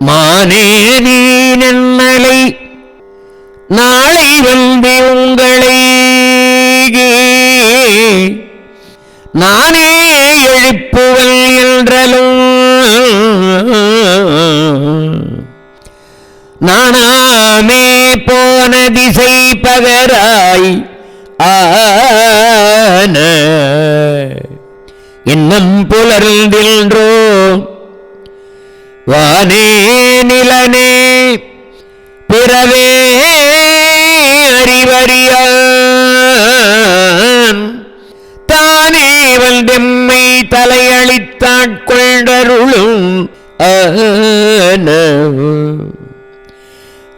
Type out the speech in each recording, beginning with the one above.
மானே நீ நன்னலை நாளை வந்து உங்களை நானே எழுப்புவல் என்றலும் நானாமே போன திசை பகராய் ஆன. இன்னும் புலர்ந்தின்றோ வானே நிலனே பிறவே அறிவறியான். தானே வந்தெம்மை தலையளித்தாட்கொண்டருளும்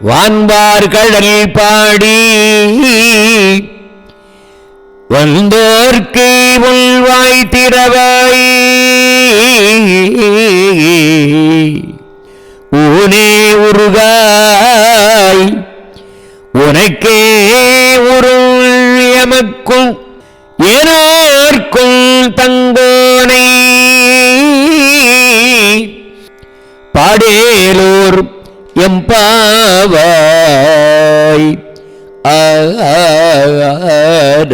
வான்பார் கடல் பாடி வந்தோர்க்கு உள்வாய் திறவாய் உருகாய் உனக்கே உருள் எமக்கும் ஏனோர்க்கும் தங்கோனை பாடேலூர் எம்பாவாய் ஆட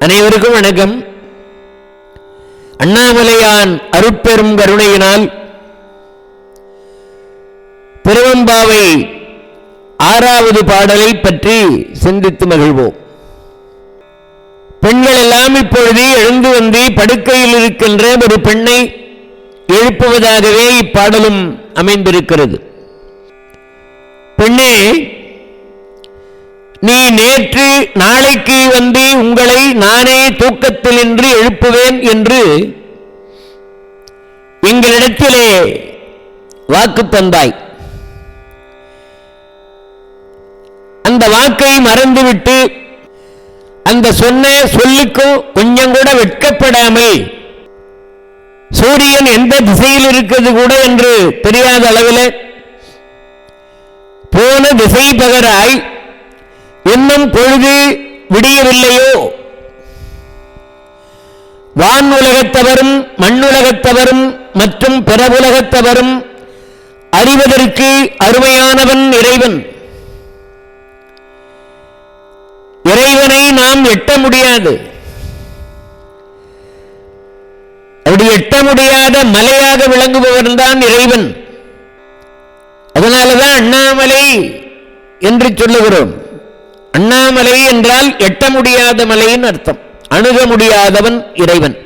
அனைவருக்கும் வணக்கம் அண்ணாமலையான் அருட்பெரும் கருணையினால் திருவம்பாவை ஆறாவது பாடலை பற்றி சிந்தித்து மகிழ்வோம். பெண்கள் எல்லாம் இப்பொழுது எழுந்து வந்து படுக்கையில் இருக்கின்ற ஒரு பெண்ணை எழுப்புவதாகவே இப்பாடலும் அமைந்திருக்கிறது. பெண்ணே நீ நேற்று நாளைக்கு வந்து உங்களை நானே தூக்கத்தில் என்று எழுப்புவேன் என்று எங்களிடத்திலே வாக்கு தந்தாய். அந்த வாக்கை மறந்துவிட்டு அந்த சொன்ன சொல்லுக்கும் கொஞ்சம் கூட வெட்கப்படாமல் சூரியன் எந்த திசையில் இருக்கிறது கூட என்று தெரியாத அளவில் போன திசை பகராய் இன்னும் பொழுது விடியவில்லையோ? வான் உலகத்தவரும் மண்ணுலகத்தவரும் மற்றும் பிறவுலகத்தவரும் அறிவதற்கு அருமையானவன் இறைவன். இறைவனை நாம் எட்ட முடியாது. அப்படி எட்ட முடியாத மலையாக விளங்குபவன் தான் இறைவன். அதனாலதான் அண்ணாமலை என்று சொல்லுகிறோம். அண்ணாமலை என்றால் எட்ட முடியாத மலையின் அர்த்தம். அணுக முடியாதவன் இறைவன்.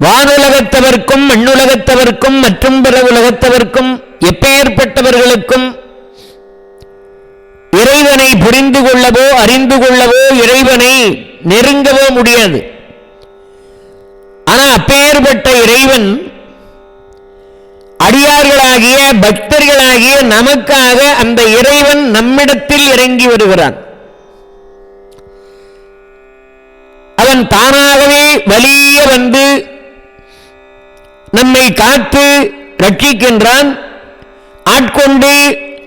வானுலகத்தவர்க்கும் மண்ணுலகத்தவர்க்கும் மற்றும் பிற உலகத்தவர்க்கும் எப்பேற்பட்டவர்களுக்கும் இறைவனை புரிந்து கொள்ளவோ அறிந்து கொள்ளவோ இறைவனை நெருங்கவோ முடியாது. ஆனா அப்பேற்பட்ட இறைவன் அடியார்களாகிய பக்தர்களாகிய நமக்காக அந்த இறைவன் நம்மிடத்தில் இறங்கி வருகிறான். அவன் தானாகவே வலிய வந்து நம்மை காத்து ரட்சிக்கின்றான் ஆட்கொண்டு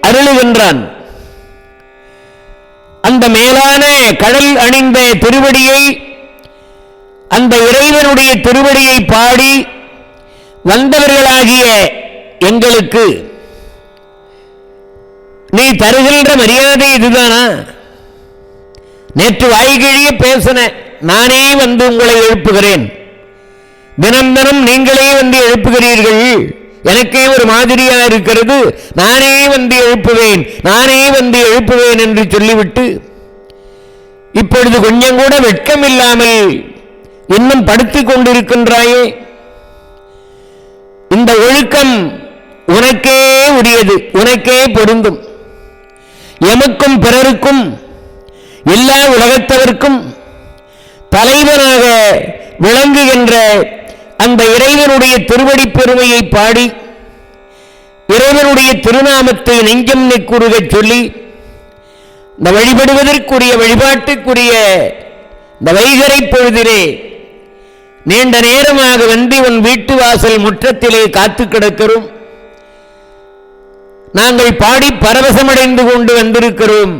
அருளுகின்றான். அந்த மேலான கடல் அணிந்த திருவடியை அந்த இறைவனுடைய திருவடியை பாடி வந்தவர்களாகிய எங்களுக்கு நீ தருகின்ற மரியாதை இதுதானா? நேற்று வாய்கிழிய பேசின நானே வந்து உங்களை எழுப்புகிறேன். தினம் தினம் நீங்களே வந்து எழுப்புகிறீர்கள். எனக்கே ஒரு மாதிரியா இருக்கிறது. நானே வந்து எழுப்புவேன். நானே வந்து எழுப்புவேன் என்று சொல்லிவிட்டு இப்பொழுது கொஞ்சம் கூட வெட்கம் இல்லாமல் இன்னும் படுத்திக் கொண்டிருக்கின்றாயே. இந்த ஒழுக்கம் உனக்கே உரியது உனக்கே பொருந்தும். எமக்கும் பிறருக்கும் எல்லா உலகத்தவர்க்கும் தலைவனாக விளங்குகின்ற அந்த இறைவனுடைய திருவடி பெருமையை பாடி இறைவனுடைய திருநாமத்தை நெஞ்சம் நெக்குறுகச் சொல்லி இந்த வழிபடுவதற்குரிய வழிபாட்டுக்குரிய இந்த வைகரை பொழுதிலே நீண்ட நேரமாக வந்து உன் வீட்டு வாசல் முற்றத்திலே காத்து கிடக்கிறோம். நாங்கள் பாடி பரவசமடைந்து கொண்டு வந்திருக்கிறோம்.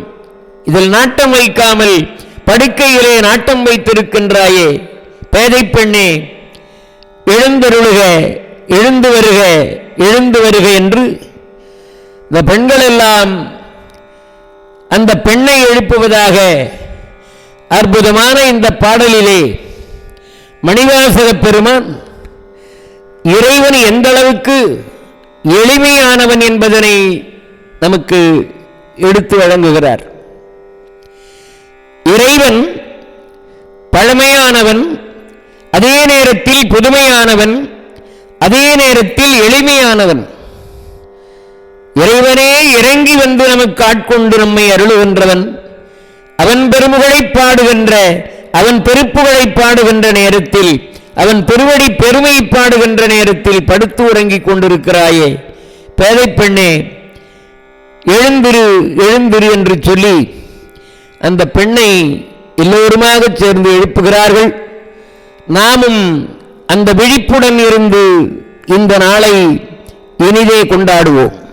இதில் நாட்டம் வைக்காமல் படுக்கையிலே நாட்டம் வைத்திருக்கின்றாயே. பேதை பெண்ணே எழுந்தருளுக எழுந்து வருக எழுந்து வருக என்று இந்த பெண்கள் எல்லாம் அந்த பெண்ணை எழுப்புவதாக அற்புதமான இந்த பாடலிலே மணிவாசக பெருமான் இறைவன் எந்த அளவுக்கு எளிமையானவன் என்பதனை நமக்கு எடுத்து வழங்குகிறார். இறைவன் பழமையானவன் அதே நேரத்தில் புதுமையானவன் அதே நேரத்தில் எளிமையானவன். இறைவனே இறங்கி வந்து நமக்கு ஆட்கொண்டு நம்மை அருளுகின்றவன். அவன் பெருமுகளை பாடுகின்ற அவன் பெருப்புகளை பாடுகின்ற நேரத்தில் அவன் திருவடி பெருமை பாடுகின்ற நேரத்தில் படுத்து உறங்கிக் கொண்டிருக்கிறாயே. பேதை பெண்ணே எழுந்திரு எழுந்திரு என்று சொல்லி அந்த பெண்ணை எல்லோருமாக சேர்ந்து எழுப்புகிறார்கள். நாமும் அந்த விழிப்புடன் இருந்து இந்த நாளை இனிதே கொண்டாடுவோம்.